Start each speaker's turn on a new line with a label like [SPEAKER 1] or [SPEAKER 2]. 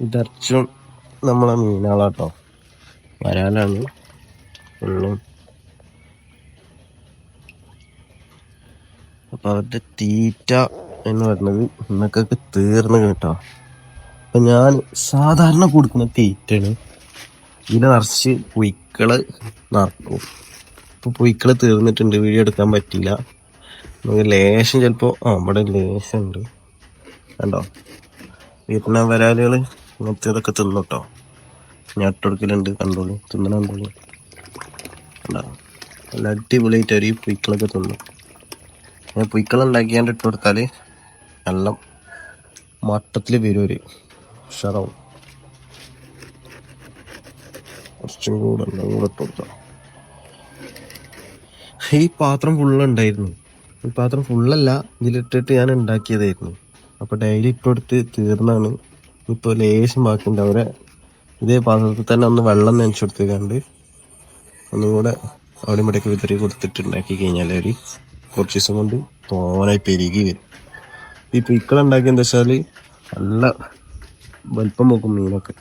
[SPEAKER 1] ഇതർച്ചും നമ്മളെ മീനാളാട്ടോ. വരാലാണ് ഫുള്ളും അപ്പൊ അവരുടെ തീറ്റ എന്ന് പറയുന്നത് ഇന്നൊക്കെ തീർന്ന് കേട്ടോ. അപ്പൊ ഞാൻ സാധാരണ കൊടുക്കുന്ന തീറ്റയാണ്. ഇതിനെ നിറച്ച് പുയ്ക്കൾ നിറക്കും. ഇപ്പൊ പുയ്ക്കൾ തീർന്നിട്ടുണ്ട്. വീഡിയോ എടുക്കാൻ പറ്റില്ല. നമുക്ക് ലേശം ചിലപ്പോ ആ ഇവിടെ ലേശം ഉണ്ട്. കണ്ടോ? വീട്ടിന വരാലുകൾ ഇങ്ങനത്തെ ഇതൊക്കെ തിന്നു കേട്ടോ ഞട്ടെടുക്കലുണ്ട് കണ്ടോളൂ. തിന്നണ കണ്ടോളൂ. കണ്ടോ? നല്ല അടിപൊളിയായിട്ട് ഈ പുയ്ക്കളൊക്കെ തിന്നു. ഞാൻ പുയ്ക്കൾ ഉണ്ടാക്കിയാണ്ട് ഇട്ട് കൊടുത്താൽ നല്ല മട്ടത്തിൽ വരും ഒരു ഉഷാറാവും. കുറച്ചും കൂടെ കൂടെ ഇട്ട് കൊടുക്കാം ഈ പാത്രം ഫുള്ളുണ്ടായിരുന്നു ഈ പാത്രം ഫുള്ളല്ല ഇതിലിട്ടിട്ട് ഞാൻ ഉണ്ടാക്കിയതായിരുന്നു. അപ്പോൾ ഡെയിലി ഇട്ട് കൊടുത്ത് തീർന്നാണ്. ഇപ്പൊ ലേശം ബാക്കിയുണ്ട്. അവരെ ഇതേ പാത്രത്തിൽ തന്നെ ഒന്ന് വെള്ളം നനച്ചെടുത്തുകൊണ്ട് ഒന്നും കൂടെ അവിടെ ഇവിടെയൊക്കെ വിതറി കൊടുത്തിട്ടുണ്ടാക്കി കഴിഞ്ഞാൽ അവർ കുറച്ച് ദിവസം കൊണ്ട് തോനായി പെരുകി വരും. ഈ പിക്കൾ വെച്ചാൽ നല്ല വലിപ്പം നോക്കും മീനൊക്കെ.